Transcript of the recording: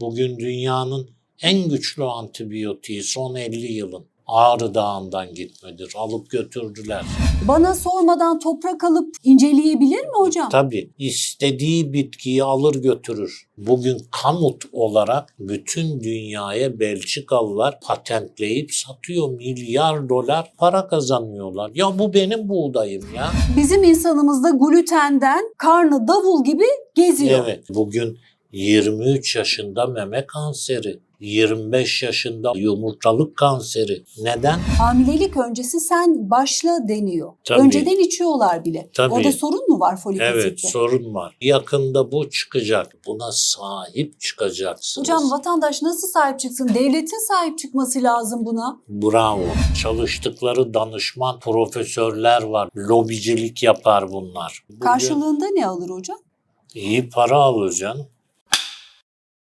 Bugün dünyanın en güçlü antibiyotiği son 50 yılın Ağrı Dağı'ndan gitmedir. Alıp götürdüler. Bana sormadan toprak alıp inceleyebilir mi hocam? Tabii istediği bitkiyi alır götürür. Bugün kamut olarak bütün dünyaya Belçikalılar patentleyip satıyor. Milyar dolar para kazanıyorlar. Ya bu benim buğdayım ya. Bizim insanımızda glutenden karnı davul gibi geziyor. Evet bugün 23 yaşında meme kanseri. 25 yaşında yumurtalık kanseri. Neden? Hamilelik öncesi sen başla deniyor. Tabii. Önceden içiyorlar bile. Tabii. Orada sorun mu var folik Evet asitte? sorun var. Yakında bu çıkacak. Buna sahip çıkacaksınız. Hocam vatandaş nasıl sahip çıksın? Devletin sahip çıkması lazım buna. Bravo. Çalıştıkları danışman profesörler var. Lobicilik yapar bunlar. Bugün Karşılığında ne alır hocam? iyi para alacaksın.